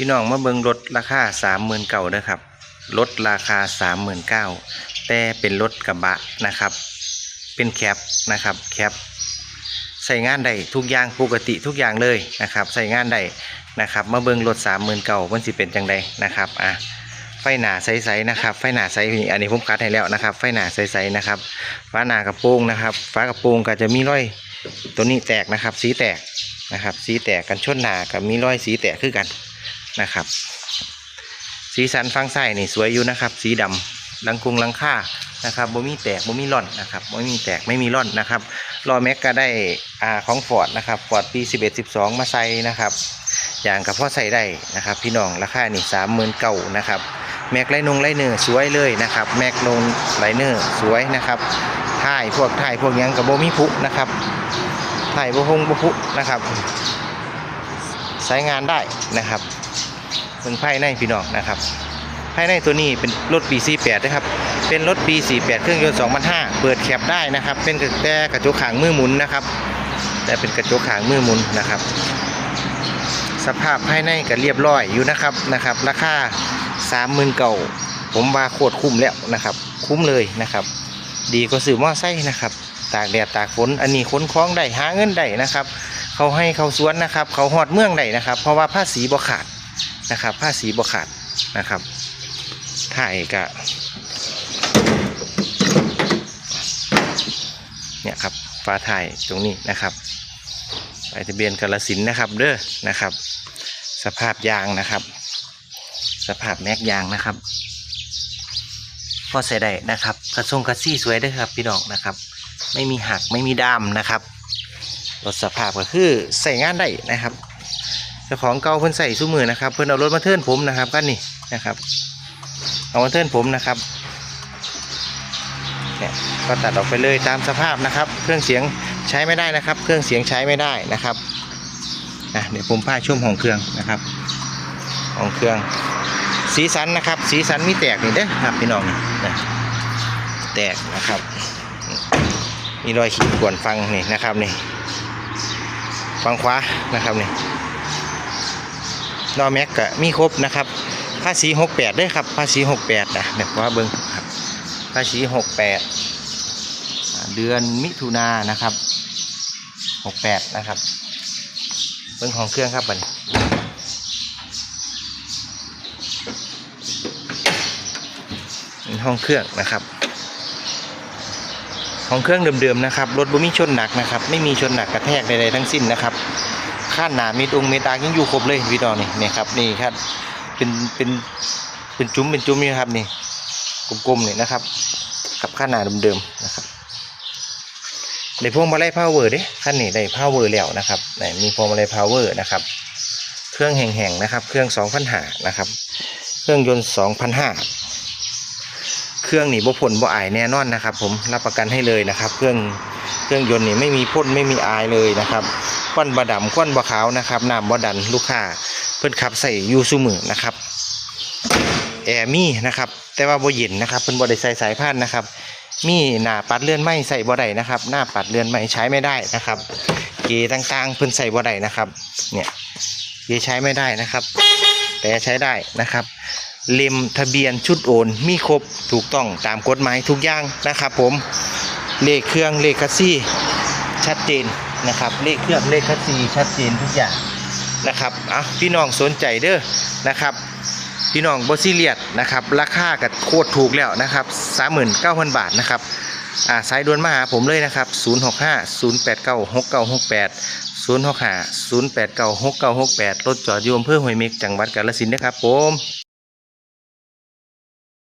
พี่น้องมาเบิงรถราคาสามหมื่นเก่าเด้อครับรถราคาสามหมื่นเก้าแต่เป็นรถกระบะนะครับ เป็นแคปนะครับแคปใส่งานได้ทุกอย่างปกติทุกอย่างเลยนะครับใส่งานได้นะครับมาเบิงรถสามหมื่นเก่ามันสิเป็นจังใดนะครับอะไฟหนาใสๆนะครับ ไฟหนาใสอันนี้ผมคัดให้แล้วนะครับ ไฟหนาใสๆนะครับฟ้าหนากระโปรงนะครับฟ้ากระโปรงก็จะมีรอยตัวนี้แตกนะครับ สีแตกนะครับ สีแตกกันชนหนากับมีรอยสีแตกคือกัน นะครับ สีสันฟังไส้นี่สวยอยู่นะครับ สีดำลังกุงลังค่านะครับบ่มีแตกบ่มีร่อนนะครับบ่มีแตกไม่มีร่อนนะครับล้อแม็กก็ได้อ่าของฟอร์ดนะครับฟอร์ดปี 11 12 มาใส่นะครับ อย่างกับพ่อใส่ได้นะครับ พี่น้องราคานี่สามหมื่นเก้านะครับแม็กไลนงไลเนอร์สวยเลยนะครับแม็กนงไลเนอร์สวยนะครับท่ายพวกท่ายพวกยังกับโบมีพุนะครับท่ายบ่พงบ่พุนะครับใช้งานได้นะครับ เบิ่งภายในพี่น้องนะครับภายในตัวนี้เป็นรถปี 48 นะครับ เป็นรถปี 48 เครื่องยนต์2005 เปิดแคปได้นะครับ เป็นแต่กระจกขางมือหมุนนะครับ แต่เป็นกระจกขางมือหมุนนะครับ สภาพภายในก็เรียบร้อยอยู่นะครับนะครับ ราคา30,000เก่าผมว่าโคตรคุ้มแล้วนะครับ คุ้มเลยนะครับ ดีกว่าซื้อมอไซค์นะครับ ตากแดดตากฝนอันนี้ขนคล้องได้หาเงินได้นะครับ เขาให้เขาสวนนะครับ เขาหอดเมืองได้นะครับ เพราะว่าภาษีบ่ขาด นะครับผ้าสีบขาดนะครับถ่ายกะเนี่ยครับฟ้าถ่ายตรงนี้นะครับไปทะเบียนกาลสินนะครับเด้อนะครับ สภาพยางนะครับ สภาพแม็กยางนะครับพอใส่ได้นะครับกระทรงกระซี่สวยด้วยครับพี่น้องนะครับ ไม่มีหักไม่มีดามนะครับรถสภาพก็คือใส่งานได้นะครับ เจ้าของเก่าเพิ่นใส่สู้มือนะครับ เพิ่นเอารถมาเทิร์นผมนะครับกันนี่นะครับ เอามาเทิร์นผมนะครับเนี่ยก็ตัดออกไปเลยตามสภาพนะครับ เครื่องเสียงใช้ไม่ได้นะครับ เครื่องเสียงใช้ไม่ได้นะครับอะเดี๋ยวผมพาชมของเครื่องนะครับของเครื่อง สีสันนะครับ สีสันมีแตกนี่เด้อครับพี่น้องนี่นะแตกนะครับมีรอยขีดข่วนฟังนี่นะครับนี่ฟังขวานะครับนี่ นอแม็กก็มีครบนะครับภาษีหกแปดด้วยครับภาษีหกแปดนะเดี๋ยวว่าเบิ้งครับภาษีหกแปดเดือนมิถุนายนนะครับหกแปดนะครับเบิ้งของเครื่องครับบันห้องเครื่องนะครับห้องเครื่องเดิมๆนะครับ รถบุมีชนหนักนะครับ ไม่มีชนหนักกระแทกใดๆทั้งสิ้นนะครับ ข้านหนามีตรงเมตายังอยู่ครบเลยพี่น้องนี่เนี่ยครับนี่ครับเป็นเป็นเป็นจุ้มเป็นจุ้มนี่ครับนี่กลมๆนี่นะครับ กับข้านหนาเดิมๆนะครับในพวงมาลัยพาวเวอร์เด้ขั้นนี้ได้พาวเวอร์แล้วนะครับไหนมีพวงมาลัยพาวเวอร์นะครับ เครื่องแห่งๆนะครับ เครื่องสองพันหานะครับ เครื่องยนต์สองพันห้าเครื่องนี่บ่พ่นบ่อายแน่นอนนะครับ ผมรับประกันให้เลยนะครับ เครื่องเครื่องยนต์นี่ไม่มีพ่นไม่มีอายเลยนะครับ วันบดำควันบะขาวนะครับน้ำบดันลูกค้าเพิ่นขับใส่อยูซูมือนะครับแอร์มี่นะครับแต่ว่าบ่เย็นนะครับเพิ่นบ่ได้ใส่สายพานนะครับ มีหน้าปัดเลื่อนไม้ใส่บ่ได้นะครับ หน้าปัดเลื่อนไม้ใช้ไม่ได้นะครับเกยต่างๆเพิ่นใส่บ่ได้นะครับเนี่ยเกยใช้ไม่ได้นะครับ แต่ใช้ได้นะครับเล่มทะเบียนชุดโอน มีครบถูกต้องตามกฎหมายทุกอย่างนะครับ ผมเลขเครื่องเลขคัสซี่ชัดเจน นะครับ เลขเครื่องเลขคัสซีชัดเจนทุกอย่างนะครับอะพี่น้องสนใจเด้อนะครับ พี่น้องบอซิเลียดนะครับ ราคากับโคตรถูกแล้วนะครับ39,000บาทนะครับอ่าสายด่วนมาหาผมเลยนะครับ 065 089 6968 065 089 6968 รถจอดอยู่อำเภอห้วยเม็กจังหวัดกาฬสินธุ์นะครับผม